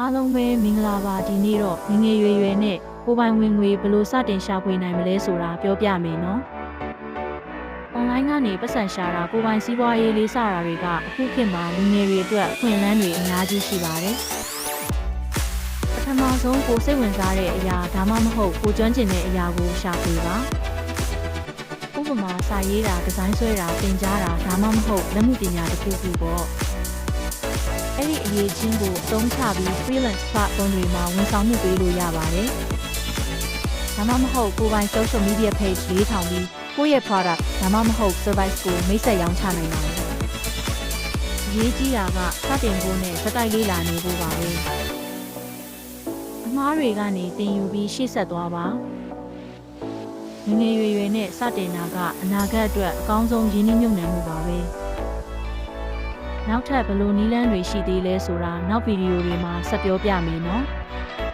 အားလုံးပဲမင်္ဂလာပါဒီနေ့တော့ငယ်ငယ်ရွယ်ရွယ်နဲ့ကိုယ်ပိုင်ဝင်ငွေဘယ်လိုစတင်ရှာဖွေနိုင်မလဲဆိုတာပြောပြမယ်နော်။ online ကနေပတ်စံရှာတာကိုယ်ပိုင်စီးပွားရေးလေးစတာတွေကအခုခေတ်မှာလူငယ်တွေအတွက်အခွင့်အလမ်းတွေအများကြီးရှိပါတယ်။ပထမဆုံးကိုယ်စိတ်ဝင်စားတဲ့အရာဒါမှမဟုတ်ကိုကျွမ်းကျင်တဲ့အရာကိုရှာဖွေပါ။ဥပမာစာရေးတာဒီဇိုင်းဆွဲတာသင်ကြားတာဒါမှမဟုတ်လက်မှုပညာတစ်ခုခုပေါ့။ အဲ့ဒီအရေးချင်းကိုအသုံးချပြီး freelance platform တွေမှာဝန်ဆောင်မှုပေးလို့ရပါတယ်။ဒါမှမဟုတ်ကိုယ်ပိုင် social media page လေးထောင်ပြီးကိုယ့်ရဲ့ product ဒါမှမဟုတ် service ကိုမိတ်ဆက်ရောင်းချနိုင်ပါတယ်။အရေးကြီးတာကစတင်ဖို့နဲ့စတိုက်လေးလာနေဖို့ပါပဲ။အမားတွေကနေတင်ယူပြီးရှေ့ဆက်သွားပါ။ငယ်ငယ်ရွယ်ရွယ်နဲ့စတင်တာကအနာဂတ်အတွက်အကောင်းဆုံးရင်းနှီးမြှုပ်နှံမှုပါပဲ။ နောက်ထပ်ဘယ်လိုနည်းလမ်းတွေရှိသေးလဲဆိုတာနောက်ဗီဒီယိုတွေမှာဆက်ပြောပြမယ်နော်။